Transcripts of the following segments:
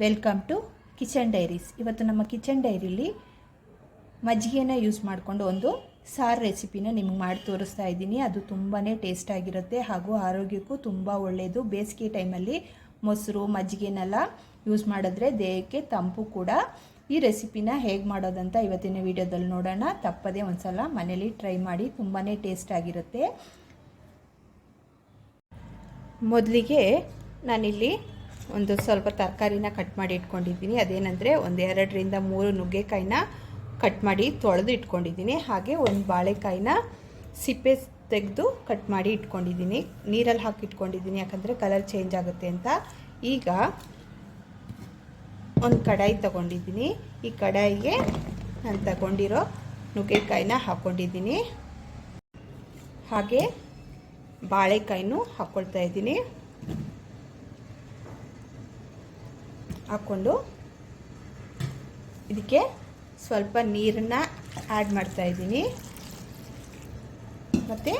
Welcome to kitchen diaries ಇವತ್ತು ನಮ್ಮ kitchen ಡೈರಿಲಿ ಮಜ್ಜಿಗೆನ use ಮಾಡಿಕೊಂಡು ಒಂದು ಸಾರು ರೆಸಿಪಿನ ನಿಮ್ಗೆ ಮಾಡಿ ತೋರಿಸ್ತಾ ಇದ್ದೀನಿ. ಅದು ತುಂಬಾ ಟೇಸ್ಟಾಗಿರುತ್ತೆ ಹಾಗೂ ಆರೋಗ್ಯಕ್ಕೂ ತುಂಬ ಒಳ್ಳೆಯದು ಬೇಸಿಗೆ ಟೈಮಲ್ಲಿ ಮೊಸರು, ಮಜ್ಜಿಗೆನೆಲ್ಲ ಯೂಸ್ ಮಾಡಿದ್ರೆ ದೇಹಕ್ಕೆ ತಂಪು ಕೂಡ. ಈ ರೆಸಿಪಿನ ಹೇಗೆ ಮಾಡೋದಂತ ಇವತ್ತಿನ ವಿಡಿಯೋದಲ್ಲಿ ನೋಡೋಣ. ತಪ್ಪದೇ ಒಂದ್ಸಲ ಮನೇಲಿ ಟ್ರೈ ಮಾಡಿ ತುಂಬಾ ಟೇಸ್ಟಾಗಿರುತ್ತೆ ಮೊದಲಿಗೆ ನಾನಿಲ್ಲಿ ಒಂದು ಸ್ವಲ್ಪ ತರಕಾರಿನ ಕಟ್ ಮಾಡಿ ಇಟ್ಕೊಂಡಿದ್ದೀನಿ. ಅದೇನೆಂದರೆ ಒಂದು ಎರಡರಿಂದ ಮೂರು ನುಗ್ಗೆಕಾಯಿನ ಕಟ್ ಮಾಡಿ ತೊಳೆದು ಇಟ್ಕೊಂಡಿದ್ದೀನಿ. ಹಾಗೆ ಒಂದು ಬಾಳೆಕಾಯಿನ ಸಿಪ್ಪೆ ತೆಗೆದು ಕಟ್ ಮಾಡಿ ಇಟ್ಕೊಂಡಿದ್ದೀನಿ. ನೀರಲ್ಲಿ ಹಾಕಿ ಇಟ್ಕೊಂಡಿದ್ದೀನಿ, ಯಾಕಂದರೆ ಕಲರ್ ಚೇಂಜ್ ಆಗುತ್ತೆ ಅಂತ. ಈಗ ಒಂದು ಕಡಾಯಿ ತಗೊಂಡಿದ್ದೀನಿ. ಈ ಕಡಾಯಿಗೆ ನಾನು ತಗೊಂಡಿರೋ ನುಗ್ಗೆಕಾಯಿನ ಹಾಕ್ಕೊಂಡಿದ್ದೀನಿ ಹಾಗೆ ಬಾಳೆಕಾಯಿನೂ ಹಾಕ್ಕೊಳ್ತಾ ಇದ್ದೀನಿ. ಹಾಕ್ಕೊಂಡು ಇದಕ್ಕೆ ಸ್ವಲ್ಪ ನೀರನ್ನ ಆ್ಯಡ್ ಮಾಡ್ತಾ ಇದ್ದೀನಿ. ಮತ್ತು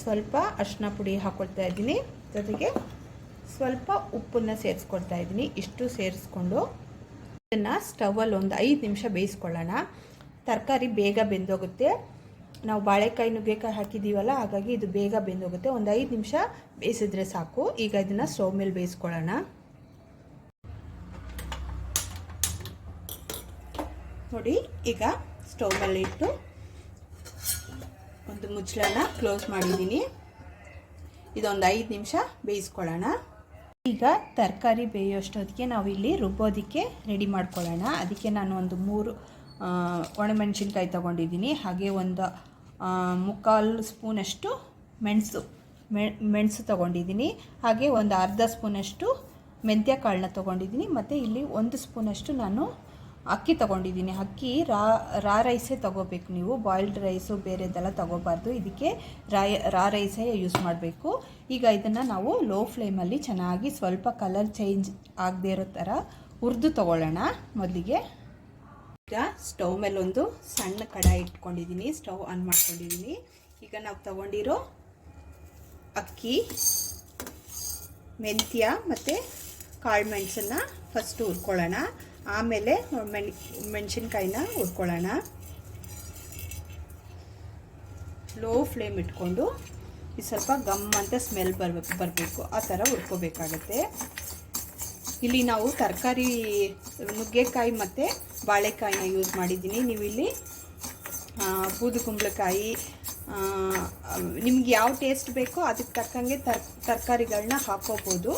ಸ್ವಲ್ಪ ಅರಿಶಿನ ಪುಡಿ ಹಾಕ್ಕೊಳ್ತಾ ಇದ್ದೀನಿ. ಜೊತೆಗೆ ಸ್ವಲ್ಪ ಉಪ್ಪನ್ನು ಸೇರಿಸ್ಕೊಳ್ತಾ ಇದ್ದೀನಿ. ಇಷ್ಟು ಸೇರಿಸ್ಕೊಂಡು ಇದನ್ನು ಸ್ಟವಲ್ಲಿ ಒಂದು ಐದು ನಿಮಿಷ ಬೇಯಿಸ್ಕೊಳ್ಳೋಣ. ತರಕಾರಿ ಬೇಗ ಬೆಂದೋಗುತ್ತೆ. ನಾವು ಬಾಳೆಕಾಯಿ ನುಗ್ಗೆಕಾಯಿ ಹಾಕಿದ್ದೀವಲ್ಲ, ಹಾಗಾಗಿ ಇದು ಬೇಗ ಬೆಂದೋಗುತ್ತೆ. ಒಂದು ಐದು ನಿಮಿಷ ಬೇಯಿಸಿದ್ರೆ ಸಾಕು. ಈಗ ಇದನ್ನು ಸ್ಟವ್ ಮೇಲೆ ಬೇಯಿಸ್ಕೊಳ್ಳೋಣ. ನೋಡಿ, ಈಗ ಸ್ಟವ್ ಇಟ್ಟು ಒಂದು ಮುಚ್ಚಳನ ಕ್ಲೋಸ್ ಮಾಡಿದ್ದೀನಿ. ಇದೊಂದು ಐದು ನಿಮಿಷ ಬೇಯಿಸ್ಕೊಳ್ಳೋಣ. ಈಗ ತರಕಾರಿ ಬೇಯೋಷ್ಟೊತ್ತಿಗೆ ನಾವು ಇಲ್ಲಿ ರುಬ್ಬೋದಕ್ಕೆ ರೆಡಿ ಮಾಡ್ಕೊಳ್ಳೋಣ. ಅದಕ್ಕೆ ನಾನು ಒಂದು ಮೂರು ಒಣಮೆಣಸಿನ್ಕಾಯಿ ತೊಗೊಂಡಿದ್ದೀನಿ. ಹಾಗೆ ಒಂದು ಮುಕ್ಕಾಲು ಸ್ಪೂನಷ್ಟು ಮೆಣಸು ಮೆಣಸು ತೊಗೊಂಡಿದ್ದೀನಿ. ಹಾಗೆ ಒಂದು ಅರ್ಧ ಸ್ಪೂನಷ್ಟು ಮೆಂತ್ಯ ಕಾಳನ್ನ ತೊಗೊಂಡಿದ್ದೀನಿ. ಮತ್ತು ಇಲ್ಲಿ ಒಂದು ಸ್ಪೂನಷ್ಟು ನಾನು ಅಕ್ಕಿ ತೊಗೊಂಡಿದ್ದೀನಿ. ಅಕ್ಕಿ ರಾ ರಾ ರೈಸೇ ತೊಗೋಬೇಕು ನೀವು. ಬಾಯ್ಲ್ಡ್ ರೈಸು ಬೇರೆದೆಲ್ಲ ತೊಗೋಬಾರ್ದು. ಇದಕ್ಕೆ ರಾಯ್, ರಾ ರೈಸೇ ಯೂಸ್ ಮಾಡಬೇಕು. ಈಗ ಇದನ್ನು ನಾವು ಲೋ ಫ್ಲೇಮಲ್ಲಿ ಚೆನ್ನಾಗಿ ಸ್ವಲ್ಪ ಕಲರ್ ಚೇಂಜ್ ಆಗದೇ ಇರೋ ಥರ ಹುರಿದು ತೊಗೊಳ್ಳೋಣ ಮೊದಲಿಗೆ. ಈಗ ಸ್ಟವ್ ಮೇಲೆ ಒಂದು ಸಣ್ಣ ಕಡಾಯಿ ಇಟ್ಕೊಂಡಿದ್ದೀನಿ. ಸ್ಟವ್ ಆನ್ ಮಾಡ್ಕೊಂಡಿದ್ದೀನಿ. ಈಗ ನಾವು ತಗೊಂಡಿರೋ ಅಕ್ಕಿ, ಮೆಂತ್ಯ ಮತ್ತು ಕಾಳು ಮೆಣಸನ್ನು ಫಸ್ಟು ಹುರ್ಕೊಳ್ಳೋಣ. ಆಮೇಲೆ ಮೆಣ್, ಮೆಣಸಿನ್ಕಾಯಿನ ಹುರ್ಕೊಳ್ಳೋಣ. ಲೋ ಫ್ಲೇಮ್ ಇಟ್ಕೊಂಡು ಇದು ಸ್ವಲ್ಪ ಗಮ್ ಅಂತ ಸ್ಮೆಲ್ ಬರಬೇಕು ಬರಬೇಕು. ಆ ಥರ ಹುರ್ಕೋಬೇಕಾಗತ್ತೆ. ಇಲ್ಲಿ ನಾವು ತರಕಾರಿ, ನುಗ್ಗೆಕಾಯಿ ಮತ್ತು ಬಾಳೆಕಾಯಿನ ಯೂಸ್ ಮಾಡಿದ್ದೀನಿ. ನೀವು ಇಲ್ಲಿ ಬೂದು ಕುಂಬಳಕಾಯಿ ನಿಮ್ಗೆ ಯಾವ ಟೇಸ್ಟ್ ಬೇಕೋ ಅದಕ್ಕೆ ತಕ್ಕಂಗೆ ತರ್ ತರಕಾರಿಗಳನ್ನ ಹಾಕೋಬೋದು.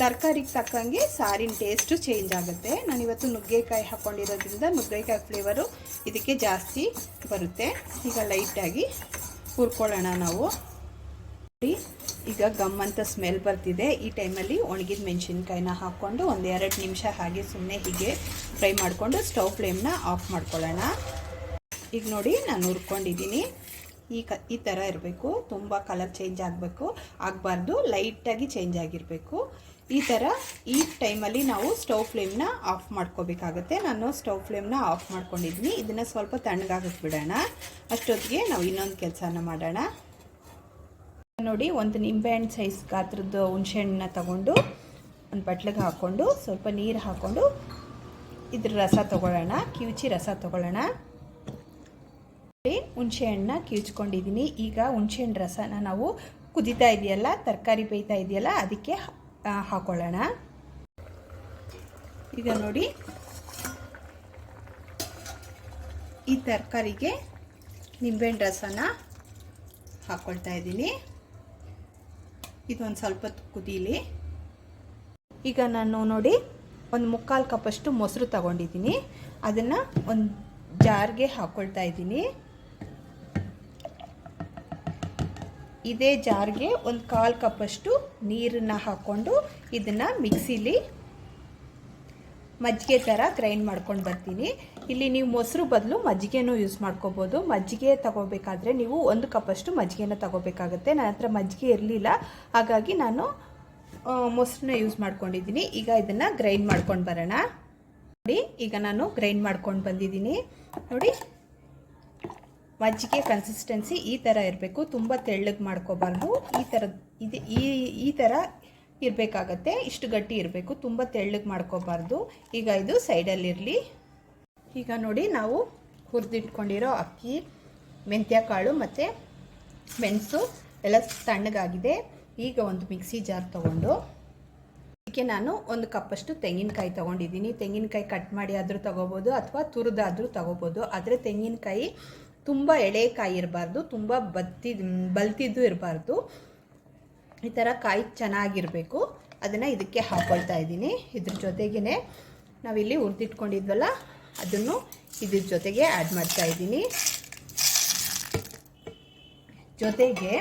ತರಕಾರಿಗೆ ತಕ್ಕಂಗೆ ಸಾರಿನ ಟೇಸ್ಟು ಚೇಂಜ್ ಆಗುತ್ತೆ. ನಾನಿವತ್ತು ನುಗ್ಗೆಕಾಯಿ ಹಾಕ್ಕೊಂಡಿರೋದ್ರಿಂದ ನುಗ್ಗೆಕಾಯಿ ಫ್ಲೇವರು ಇದಕ್ಕೆ ಜಾಸ್ತಿ ಬರುತ್ತೆ. ಈಗ ಲೈಟಾಗಿ ಹುರ್ಕೊಳ್ಳೋಣ ನಾವು. ನೋಡಿ. ಈಗ ಗಮ್ ಅಂತ ಸ್ಮೆಲ್ ಬರ್ತಿದೆ. ಈ ಟೈಮಲ್ಲಿ ಒಣಗಿದ ಮೆಣಸಿನ್ಕಾಯಿನ ಹಾಕ್ಕೊಂಡು ಒಂದು ಎರಡು ನಿಮಿಷ ಹಾಗೆ ಸುಮ್ಮನೆ ಹೀಗೆ ಫ್ರೈ ಮಾಡಿಕೊಂಡು ಸ್ಟವ್ ಫ್ಲೇಮ್ನ ಆಫ್ ಮಾಡ್ಕೊಳ್ಳೋಣ. ಈಗ ನೋಡಿ ನಾನು ಹುರ್ಕೊಂಡಿದ್ದೀನಿ. ಈ ಕ, ಈ ಥರ ಇರಬೇಕು. ತುಂಬ ಕಲರ್ ಚೇಂಜ್ ಆಗಬೇಕು. ಆಗಬಾರ್ದು, ಲೈಟಾಗಿ ಚೇಂಜ್ ಆಗಿರಬೇಕು. ಈ ಥರ ಈ ಟೈಮಲ್ಲಿ ನಾವು ಸ್ಟವ್ ಫ್ಲೇಮ್ನ ಆಫ್ ಮಾಡ್ಕೋಬೇಕಾಗತ್ತೆ. ನಾನು ಸ್ಟವ್ ಫ್ಲೇಮ್ನ ಆಫ್ ಮಾಡ್ಕೊಂಡಿದ್ದೀನಿ. ಇದನ್ನು ಸ್ವಲ್ಪ ತಣ್ಣಗಾಗಕ್ಕೆ ಬಿಡೋಣ ಅಷ್ಟೊತ್ತಿಗೆ ನಾವು ಇನ್ನೊಂದು ಕೆಲಸನ ಮಾಡೋಣ. ನೋಡಿ ಒಂದು ನಿಂಬೆಹಣ್ಣು ಸೈಜ್ ಗಾತ್ರದ್ದು ಹುಣಸೆಹಣ್ಣನ್ನ ತಗೊಂಡು, ಒಂದು ಬಟ್ಲಿಗೆ ಹಾಕ್ಕೊಂಡು ಸ್ವಲ್ಪ ನೀರು ಹಾಕ್ಕೊಂಡು ಇದ್ರ ರಸ ತೊಗೊಳ್ಳೋಣ, ಕಿವುಚಿ ರಸ ತೊಗೊಳ್ಳೋಣ. ಹುಣಸೆ ಹಣ್ಣನ್ನ ಕಿವುಚ್ಕೊಂಡಿದ್ದೀನಿ. ಈಗ ಹುಣಸೆ ಹಣ್ಣು ರಸನ ನಾವು ಕುದಿತಾ ಇದೆಯಲ್ಲ, ತರಕಾರಿ ಬೇಯ್ತಾ ಇದೆಯಲ್ಲ, ಅದಕ್ಕೆ ಹಾಕೊಳ್ಳೋಣ. ಈಗ ನೋಡಿ, ಈ ತರಕಾರಿಗೆ ನಿಂಬೆಹಣ್ಣು ರಸನ ಹಾಕ್ಕೊಳ್ತಾ ಇದ್ದೀನಿ. ಇದೊಂದು ಸ್ವಲ್ಪ ಕುದೀಲಿ. ಈಗ ನಾನು ನೋಡಿ ಒಂದು ಮುಕ್ಕಾಲು ಕಪ್ಪಷ್ಟು ಮೊಸರು ತಗೊಂಡಿದ್ದೀನಿ. ಅದನ್ನು ಒಂದು ಜಾರ್ಗೆ ಹಾಕ್ಕೊಳ್ತಾ ಇದ್ದೀನಿ. ಇದೇ ಜಾರ್ಗೆ ಒಂದು ಕಾಲು ಕಪ್ಪಷ್ಟು ನೀರನ್ನು ಹಾಕ್ಕೊಂಡು ಇದನ್ನು ಮಿಕ್ಸಿಲಿ ಮಜ್ಜಿಗೆ ಥರ ಗ್ರೈಂಡ್ ಮಾಡ್ಕೊಂಡು ಬರ್ತೀನಿ. ಇಲ್ಲಿ ನೀವು ಮೊಸರು ಬದಲು ಮಜ್ಜಿಗೆನೂ ಯೂಸ್ ಮಾಡ್ಕೋಬೋದು. ಮಜ್ಜಿಗೆ ತಗೋಬೇಕಾದ್ರೆ ನೀವು ಒಂದು ಕಪ್ಪಷ್ಟು ಮಜ್ಜಿಗೆನ ತಗೋಬೇಕಾಗುತ್ತೆ. ನನ್ನ ಹತ್ರ ಮಜ್ಜಿಗೆ ಇರಲಿಲ್ಲ. ಹಾಗಾಗಿ ನಾನು ಮೊಸರನ್ನ ಯೂಸ್ ಮಾಡ್ಕೊಂಡಿದ್ದೀನಿ. ಈಗ ಇದನ್ನು ಗ್ರೈಂಡ್ ಮಾಡ್ಕೊಂಡು ಬರೋಣ. ನೋಡಿ, ಈಗ ನಾನು ಗ್ರೈಂಡ್ ಮಾಡ್ಕೊಂಡು ಬಂದಿದ್ದೀನಿ. ನೋಡಿ, ಮಜ್ಜಿಗೆ ಕನ್ಸಿಸ್ಟೆನ್ಸಿ ಈ ಥರ ಇರಬೇಕು. ತುಂಬ ತೆಳ್ಳಗೆ ಮಾಡ್ಕೋಬಾರ್ದು. ಈ ಥರದ ಇದು ಈ ಈ ಥರ ಇರಬೇಕಾಗತ್ತೆ. ಇಷ್ಟು ಗಟ್ಟಿ ಇರಬೇಕು. ತುಂಬ ತೆಳ್ಳಗೆ ಮಾಡ್ಕೋಬಾರ್ದು. ಈಗ ಇದು ಸೈಡಲ್ಲಿರಲಿ. ಈಗ ನೋಡಿ ನಾವು ಹುರಿದಿಟ್ಕೊಂಡಿರೋ ಅಕ್ಕಿ ಮೆಂತ್ಯ ಕಾಳು ಮತ್ತು ಮೆಣಸು ಎಲ್ಲ ತಣ್ಣಗಾಗಿದೆ. ಈಗ ಒಂದು ಮಿಕ್ಸಿ ಜಾರ್ ತೊಗೊಂಡು ಅದಕ್ಕೆ ನಾನು ಒಂದು ಕಪ್ಪಷ್ಟು ತೆಂಗಿನಕಾಯಿ ತೊಗೊಂಡಿದ್ದೀನಿ. ತೆಂಗಿನಕಾಯಿ ಕಟ್ ಮಾಡಿ ಆದರೂ ತೊಗೋಬೋದು ಅಥವಾ ತುರಿದಾದರೂ ತೊಗೋಬೋದು. ಆದರೆ ತೆಂಗಿನಕಾಯಿ ತುಂಬ ಎಳೆಕಾಯಿ ಇರಬಾರ್ದು. ತುಂಬ ಬತ್ತಿ ಬಲ್ತಿದ್ದು ಇರಬಾರ್ದು. ಈ ಥರ ಕಾಯಿ ಚೆನ್ನಾಗಿರಬೇಕು. ಅದನ್ನು ಇದಕ್ಕೆ ಹಾಕ್ಕೊಳ್ತಾ ಇದ್ದೀನಿ. ಇದ್ರ ಜೊತೆಗೇ ನಾವಿಲ್ಲಿ ಹುರಿದಿಟ್ಕೊಂಡಿದ್ವಲ್ಲ, ಅದನ್ನು ಇದ್ರ ಜೊತೆಗೆ ಆ್ಯಡ್ ಮಾಡ್ತಾ ಇದ್ದೀನಿ. ಜೊತೆಗೆ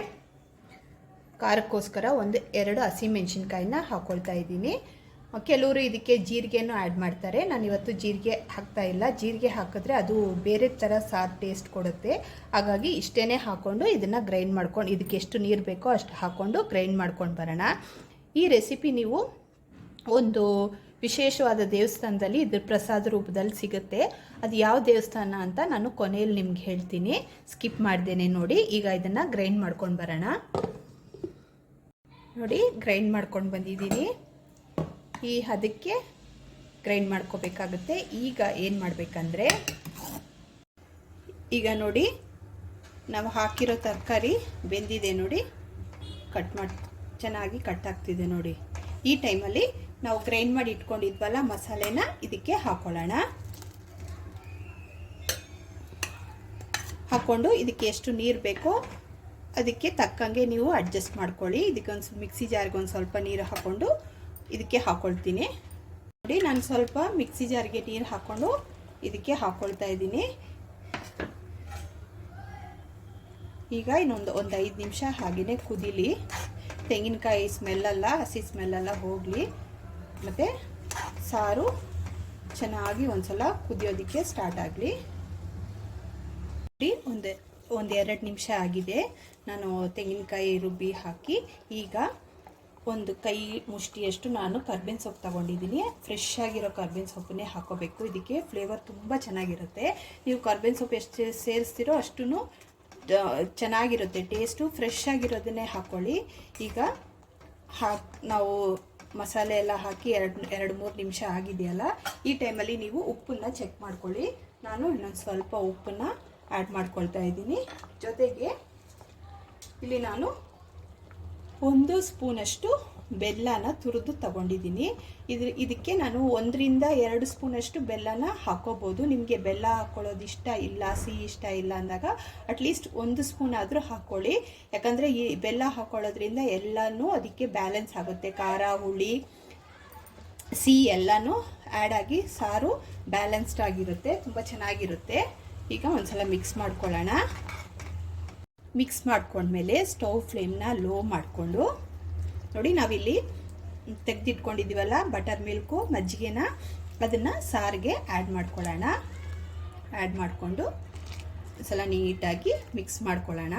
ಖಾರಕ್ಕೋಸ್ಕರ ಒಂದು ಎರಡು ಹಸಿಮೆಣ್ಸಿನ್ಕಾಯಿನ ಹಾಕ್ಕೊಳ್ತಾ ಇದ್ದೀನಿ. ಕೆಲವರು ಇದಕ್ಕೆ ಜೀರಿಗೆನೂ ಆ್ಯಡ್ ಮಾಡ್ತಾರೆ. ನಾನು ಇವತ್ತು ಜೀರಿಗೆ ಹಾಕ್ತಾ ಇಲ್ಲ. ಜೀರಿಗೆ ಹಾಕಿದ್ರೆ ಅದು ಬೇರೆ ಥರ ಸಾರು ಟೇಸ್ಟ್ ಕೊಡುತ್ತೆ. ಹಾಗಾಗಿ ಇಷ್ಟೇ ಹಾಕ್ಕೊಂಡು ಇದನ್ನು ಗ್ರೈಂಡ್ ಮಾಡ್ಕೊಂಡು ಇದಕ್ಕೆ ಎಷ್ಟು ನೀರು ಬೇಕೋ ಅಷ್ಟು ಹಾಕ್ಕೊಂಡು ಗ್ರೈಂಡ್ ಮಾಡ್ಕೊಂಡು ಬರೋಣ. ಈ ರೆಸಿಪಿ ನೀವು ಒಂದು ವಿಶೇಷವಾದ ದೇವಸ್ಥಾನದಲ್ಲಿ ಇದ್ರ ಪ್ರಸಾದ ರೂಪದಲ್ಲಿ ಸಿಗುತ್ತೆ. ಅದು ಯಾವ ದೇವಸ್ಥಾನ ಅಂತ ನಾನು ಕೊನೆಯಲ್ಲಿ ನಿಮ್ಗೆ ಹೇಳ್ತೀನಿ. ಸ್ಕಿಪ್ ಮಾಡ್ದೇನೆ ನೋಡಿ. ಈಗ ಇದನ್ನು ಗ್ರೈಂಡ್ ಮಾಡ್ಕೊಂಡು ಬರೋಣ. ನೋಡಿ ಗ್ರೈಂಡ್ ಮಾಡ್ಕೊಂಡು ಬಂದಿದ್ದೀನಿ. ಈ ಅದಕ್ಕೆ ಗ್ರೈಂಡ್ ಮಾಡ್ಕೋಬೇಕಾಗುತ್ತೆ. ಈಗ ಏನು ಮಾಡಬೇಕಂದ್ರೆ, ಈಗ ನೋಡಿ, ನಾವು ಹಾಕಿರೋ ತರಕಾರಿ ಬೆಂದಿದೆ ನೋಡಿ. ಕಟ್ ಮಾಡಿ, ಚೆನ್ನಾಗಿ ಕಟ್ ಆಗ್ತಿದೆ ನೋಡಿ. ಈ ಟೈಮಲ್ಲಿ ನಾವು ಗ್ರೈಂಡ್ ಮಾಡಿ ಇಟ್ಕೊಂಡಿದ್ವಲ್ಲ ಮಸಾಲೆನ, ಇದಕ್ಕೆ ಹಾಕೊಳ್ಳೋಣ. ಹಾಕ್ಕೊಂಡು ಇದಕ್ಕೆ ಎಷ್ಟು ನೀರು ಬೇಕೋ ಅದಕ್ಕೆ ತಕ್ಕಂಗೆ ನೀವು ಅಡ್ಜಸ್ಟ್ ಮಾಡ್ಕೊಳ್ಳಿ. ಇದಕ್ಕೊಂದು ಮಿಕ್ಸಿ ಜಾರ್ಗೆ ಒಂದು ಸ್ವಲ್ಪ ನೀರು ಹಾಕ್ಕೊಂಡು ಇದಕ್ಕೆ ಹಾಕ್ಕೊಳ್ತೀನಿ ನೋಡಿ, ನಾನು ಸ್ವಲ್ಪ ಮಿಕ್ಸಿ ಜಾರಿಗೆ ನೀರು ಹಾಕ್ಕೊಂಡು ಇದಕ್ಕೆ ಹಾಕ್ಕೊಳ್ತಾ ಇದ್ದೀನಿ. ಈಗ ಇನ್ನೊಂದು ಒಂದು ಐದು ನಿಮಿಷ ಹಾಗೆಯೇ ಕುದಿಲಿ. ತೆಂಗಿನಕಾಯಿ ಸ್ಮೆಲ್ಲೆಲ್ಲ ಹಸಿ ಸ್ಮೆಲ್ಲೆಲ್ಲ ಹೋಗಲಿ. ಮತ್ತು ಸಾರು ಚೆನ್ನಾಗಿ ಒಂದ್ಸಲ ಕುದಿಯೋದಕ್ಕೆ ಸ್ಟಾರ್ಟ್ ಆಗಲಿ. ಒಂದು ಒಂದು ಎರಡು ನಿಮಿಷ ಆಗಿದೆ. ನಾನು ತೆಂಗಿನಕಾಯಿ ರುಬ್ಬಿ ಹಾಕಿ ಈಗ ಒಂದು ಕೈ ಮುಷ್ಟಿಯಷ್ಟು ನಾನು ಕರ್ಬೇನ್ ಸೊಪ್ಪು ತಗೊಂಡಿದ್ದೀನಿ. ಫ್ರೆಶ್ ಆಗಿರೋ ಕರ್ಬೇನ್ ಸೊಪ್ಪನ್ನೇ ಹಾಕೋಬೇಕು. ಇದಕ್ಕೆ ಫ್ಲೇವರ್ ತುಂಬ ಚೆನ್ನಾಗಿರುತ್ತೆ. ನೀವು ಕರ್ಬೇನ್ ಸೊಪ್ಪು ಎಷ್ಟು ಸೇರಿಸ್ತೀರೋ ಅಷ್ಟು ಚೆನ್ನಾಗಿರುತ್ತೆ. ಟೇಸ್ಟು ಫ್ರೆಶ್ ಆಗಿರೋದನ್ನೇ ಹಾಕ್ಕೊಳ್ಳಿ ಈಗ ಹಾ, ನಾವು ಮಸಾಲೆ ಎಲ್ಲ ಹಾಕಿ ಎರಡು ಎರಡು, ಮೂರು ನಿಮಿಷ ಆಗಿದೆಯಲ್ಲ, ಈ ಟೈಮಲ್ಲಿ ನೀವು ಉಪ್ಪನ್ನು ಚೆಕ್ ಮಾಡ್ಕೊಳ್ಳಿ. ನಾನು ಇನ್ನೊಂದು ಸ್ವಲ್ಪ ಉಪ್ಪನ್ನು ಆ್ಯಡ್ ಮಾಡ್ಕೊಳ್ತಾ ಇದ್ದೀನಿ. ಜೊತೆಗೆ ಇಲ್ಲಿ ನಾನು ಒಂದು ಸ್ಪೂನಷ್ಟು ಬೆಲ್ಲನ ತುರಿದು ತಗೊಂಡಿದ್ದೀನಿ. ಇದ್ರ ಇದಕ್ಕೆ ನಾನು ಒಂದರಿಂದ ಎರಡು ಸ್ಪೂನಷ್ಟು ಬೆಲ್ಲನ ಹಾಕೋಬೋದು. ನಿಮಗೆ ಬೆಲ್ಲ ಹಾಕ್ಕೊಳ್ಳೋದು ಇಷ್ಟ ಇಲ್ಲ, ಸಿಹಿ ಇಷ್ಟ ಇಲ್ಲ ಅಂದಾಗ ಅಟ್ಲೀಸ್ಟ್ ಒಂದು ಸ್ಪೂನ್ ಆದರೂ ಹಾಕ್ಕೊಳ್ಳಿ ಯಾಕಂದರೆ ಈ ಬೆಲ್ಲ ಹಾಕ್ಕೊಳ್ಳೋದ್ರಿಂದ ಎಲ್ಲನೂ ಅದಕ್ಕೆ ಬ್ಯಾಲೆನ್ಸ್ ಆಗುತ್ತೆ. ಖಾರ, ಹುಳಿ, ಸಿಹಿ ಎಲ್ಲನೂ ಆ್ಯಡ್ ಆಗಿ ಸಾರು ಬ್ಯಾಲೆನ್ಸ್ಡ್ ಆಗಿರುತ್ತೆ. ತುಂಬ ಚೆನ್ನಾಗಿರುತ್ತೆ. ಈಗ ಒಂದ್ಸಲ ಮಿಕ್ಸ್ ಮಾಡ್ಕೊಳ್ಳೋಣ. ಮಿಕ್ಸ್ ಮಾಡ್ಕೊಂಡ್ಮೇಲೆ ಸ್ಟವ್ ಫ್ಲೇಮ್ನ ಲೋ ಮಾಡಿಕೊಂಡು, ನೋಡಿ ನಾವಿಲ್ಲಿ ತೆಗೆದಿಟ್ಕೊಂಡಿದ್ದೀವಲ್ಲ ಬಟರ್ ಮಿಲ್ಕು, ಮಜ್ಜಿಗೆನ, ಅದನ್ನು ಸಾರಿಗೆ ಆ್ಯಡ್ ಮಾಡ್ಕೊಳ್ಳೋಣ. ಆ್ಯಡ್ ಮಾಡಿಕೊಂಡು ಸಲ ನೀಟಾಗಿ ಮಿಕ್ಸ್ ಮಾಡ್ಕೊಳ್ಳೋಣ.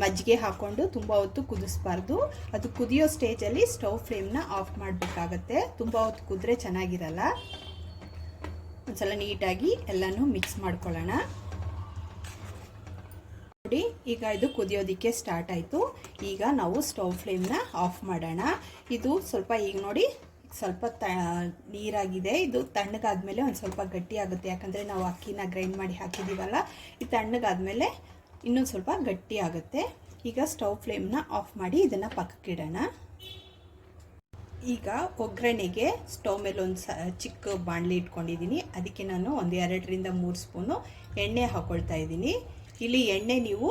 ಮಜ್ಜಿಗೆ ಹಾಕ್ಕೊಂಡು ತುಂಬ ಹೊತ್ತು ಕುದಿಸ್ಬಾರ್ದು. ಅದು ಕುದಿಯೋ ಸ್ಟೇಜಲ್ಲಿ ಸ್ಟವ್ ಫ್ಲೇಮ್ನ ಆಫ್ ಮಾಡಬೇಕಾಗತ್ತೆ. ತುಂಬ ಹೊತ್ತು ಕುದ್ರೆ ಚೆನ್ನಾಗಿರಲ್ಲ. ಒಂದ್ಸಲ ನೀಟಾಗಿ ಎಲ್ಲನೂ ಮಿಕ್ಸ್ ಮಾಡ್ಕೊಳ್ಳೋಣ. ನೋಡಿ, ಈಗ ಇದು ಕುದಿಯೋದಕ್ಕೆ ಸ್ಟಾರ್ಟ್ ಆಯಿತು. ಈಗ ನಾವು ಸ್ಟವ್ ಫ್ಲೇಮ್ನ ಆಫ್ ಮಾಡೋಣ. ಇದು ಸ್ವಲ್ಪ ಈಗ ನೋಡಿ, ಸ್ವಲ್ಪ ತ, ನೀರಾಗಿದೆ. ಇದು ತಣ್ಣಗಾದ್ಮೇಲೆ ಒಂದು ಸ್ವಲ್ಪ ಗಟ್ಟಿ ಆಗುತ್ತೆ. ಯಾಕಂದರೆ ನಾವು ಅಕ್ಕಿನ ಗ್ರೈಂಡ್ ಮಾಡಿ ಹಾಕಿದ್ದೀವಲ್ಲ ಈ ತಣ್ಣಗಾದ್ಮೇಲೆ ಇನ್ನೊಂದು ಸ್ವಲ್ಪ ಗಟ್ಟಿ ಆಗುತ್ತೆ. ಈಗ ಸ್ಟವ್ ಫ್ಲೇಮ್ನ ಆಫ್ ಮಾಡಿ ಇದನ್ನು ಪಕ್ಕಕ್ಕಿಡೋಣ. ಈಗ ಒಗ್ಗರಣೆಗೆ ಸ್ಟವ್ ಮೇಲೆ ಒಂದು ಸ, ಚಿಕ್ಕ ಬಾಣಲಿ ಇಟ್ಕೊಂಡಿದ್ದೀನಿ. ಅದಕ್ಕೆ ನಾನು ಒಂದು ಎರಡರಿಂದ ಮೂರು ಸ್ಪೂನು ಎಣ್ಣೆ ಹಾಕ್ಕೊಳ್ತಾ ಇದ್ದೀನಿ. ಇಲ್ಲಿ ಎಣ್ಣೆ ನೀವು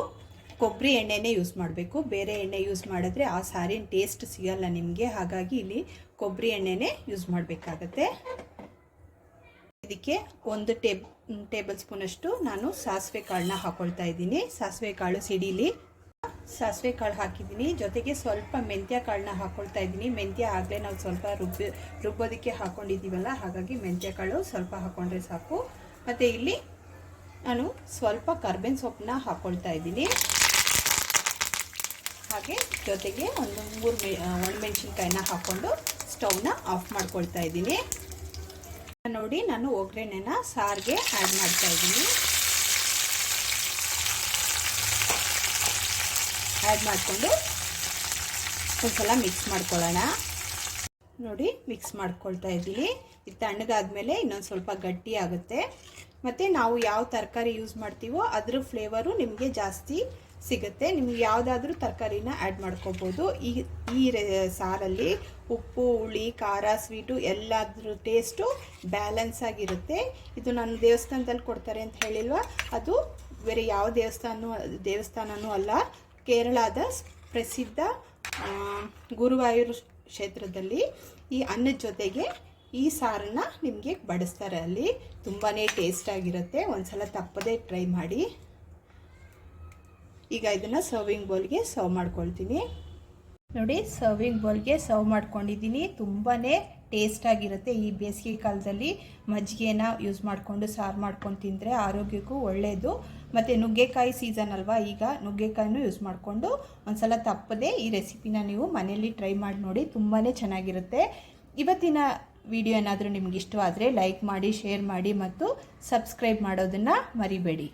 ಕೊಬ್ಬರಿ ಎಣ್ಣೆನೇ ಯೂಸ್ ಮಾಡಬೇಕು. ಬೇರೆ ಎಣ್ಣೆ ಯೂಸ್ ಮಾಡಿದ್ರೆ ಆ ಸಾರಿನ ಟೇಸ್ಟ್ ಸಿಗಲ್ಲ ನಿಮಗೆ. ಹಾಗಾಗಿ ಇಲ್ಲಿ ಕೊಬ್ಬರಿ ಎಣ್ಣೆನೇ ಯೂಸ್ ಮಾಡಬೇಕಾಗತ್ತೆ. ಇದಕ್ಕೆ ಒಂದು ಟೇಬ್, ಟೇಬಲ್ ಸ್ಪೂನಷ್ಟು ನಾನು ಸಾಸಿವೆ ಕಾಳನ್ನ ಹಾಕ್ಕೊಳ್ತಾ ಇದ್ದೀನಿ. ಸಾಸಿವೆ ಕಾಳು ಸಿಡೀಲಿ ಸಾಸಿವೆ ಕಾಳು ಹಾಕಿದ್ದೀನಿ. ಜೊತೆಗೆ ಸ್ವಲ್ಪ ಮೆಂತ್ಯ ಕಾಳನ್ನ ಹಾಕ್ಕೊಳ್ತಾ ಇದ್ದೀನಿ. ಮೆಂತ್ಯ ಆಗಲೇ ನಾವು ಸ್ವಲ್ಪ ರುಬ್ಬಿ, ರುಬ್ಬೋದಕ್ಕೆ ಹಾಕ್ಕೊಂಡಿದ್ದೀವಲ್ಲ ಹಾಗಾಗಿ ಮೆಂತ್ಯ ಕಾಳು ಸ್ವಲ್ಪ ಹಾಕ್ಕೊಂಡ್ರೆ ಸಾಕು. ಮತ್ತು ಇಲ್ಲಿ ನಾನು ಸ್ವಲ್ಪ ಕರ್ಬೇನ್ ಸೊಪ್ಪನ್ನ ಹಾಕ್ಕೊಳ್ತಾ ಇದ್ದೀನಿ. ಹಾಗೆ ಜೊತೆಗೆ ಒಂದು ಮೂರು ಮೆ ಒಣಮೆಣ್ಸಿನ್ಕಾಯಿನ ಹಾಕ್ಕೊಂಡು ಸ್ಟವ್ನ ಆಫ್ ಮಾಡ್ಕೊಳ್ತಾ ಇದ್ದೀನಿ. ನೋಡಿ, ನಾನು ಒಗ್ಗರಣೆನ ಸಾರಿಗೆ ಆ್ಯಡ್ ಮಾಡ್ತಾ ಇದ್ದೀನಿ. ಆ್ಯಡ್ ಮಾಡಿಕೊಂಡು ಒಂದ್ಸಲ ಮಿಕ್ಸ್ ಮಾಡ್ಕೊಳ್ಳೋಣ. ನೋಡಿ, ಮಿಕ್ಸ್ ಮಾಡ್ಕೊಳ್ತಾ ಇದ್ದೀನಿ. ಇದು ತಣ್ಣಗಾದ್ಮೇಲೆ ಇನ್ನೊಂದು ಸ್ವಲ್ಪ ಗಟ್ಟಿ ಆಗುತ್ತೆ. ಮತ್ತು ನಾವು ಯಾವ ತರಕಾರಿ ಯೂಸ್ ಮಾಡ್ತೀವೋ ಅದ್ರ ಫ್ಲೇವರು ನಿಮಗೆ ಜಾಸ್ತಿ ಸಿಗುತ್ತೆ. ನಿಮ್ಗೆ ಯಾವುದಾದ್ರೂ ತರಕಾರಿನ ಆ್ಯಡ್ ಮಾಡ್ಕೋಬೋದು. ಈ ಈ ಸಾರಲ್ಲಿ ಉಪ್ಪು, ಹುಳಿ, ಖಾರ ಸ್ವೀಟು ಎಲ್ಲದ್ರ ಟೇಸ್ಟು ಬ್ಯಾಲೆನ್ಸ್ ಆಗಿರುತ್ತೆ. ಇದು ನಾನು ದೇವಸ್ಥಾನದಲ್ಲಿ ಕೊಡ್ತಾರೆ ಅಂತ ಹೇಳಿಲ್ವಾ? ಅದು ಬೇರೆ ಯಾವ ದೇವಸ್ಥಾನ, ದೇವಸ್ಥಾನನೂ ಅಲ್ಲ. ಕೇರಳದ ಪ್ರಸಿದ್ಧ ಗುರುವಾಯೂರು ಕ್ಷೇತ್ರದಲ್ಲಿ ಈ ಅನ್ನದ ಜೊತೆಗೆ ಈ ಸಾರನ್ನ ನಿಮಗೆ ಬಡಿಸ್ತಾರೆ. ಅಲ್ಲಿ ತುಂಬಾ ಟೇಸ್ಟ್ ಆಗಿರುತ್ತೆ. ಒಂದ್ಸಲ ತಪ್ಪದೇ ಟ್ರೈ ಮಾಡಿ. ಈಗ ಇದನ್ನು ಸರ್ವಿಂಗ್ ಬೌಲ್ಗೆ ಸರ್ವ್ ಮಾಡ್ಕೊಳ್ತೀನಿ. ನೋಡಿ ಸರ್ವಿಂಗ್ ಬೌಲ್ಗೆ ಸರ್ವ್ ಮಾಡ್ಕೊಂಡಿದ್ದೀನಿ. ತುಂಬಾ ಟೇಸ್ಟ್ ಆಗಿರುತ್ತೆ ಈ ಬೇಸಿಗೆ ಕಾಲದಲ್ಲಿ ಮಜ್ಜಿಗೆನ ಯೂಸ್ ಮಾಡಿಕೊಂಡು ಸಾರು ಮಾಡ್ಕೊಂಡು ತಿಂದರೆ ಆರೋಗ್ಯಕ್ಕೂ ಒಳ್ಳೆಯದು ಮತ್ತು ನುಗ್ಗೆಕಾಯಿ ಸೀಸನ್ ಅಲ್ವಾ, ಈಗ ನುಗ್ಗೆಕಾಯಿನೂ ಯೂಸ್ ಮಾಡಿಕೊಂಡು ಒಂದ್ಸಲ ತಪ್ಪದೆ ಈ ರೆಸಿಪಿನ ನೀವು ಮನೆಯಲ್ಲಿ ಟ್ರೈ ಮಾಡಿ ನೋಡಿ ತುಂಬಾ ಚೆನ್ನಾಗಿರುತ್ತೆ. ಇವತ್ತಿನ ವಿಡಿಯೋ ಏನಾದರೂ ನಿಮ್ಗೆ ಲೈಕ್ ಮಾಡಿ, ಶೇರ್ ಮಾಡಿ ಮತ್ತು ಸಬ್ಸ್ಕ್ರೈಬ್ ಮಾಡೋದನ್ನು ಮರಿಬೇಡಿ.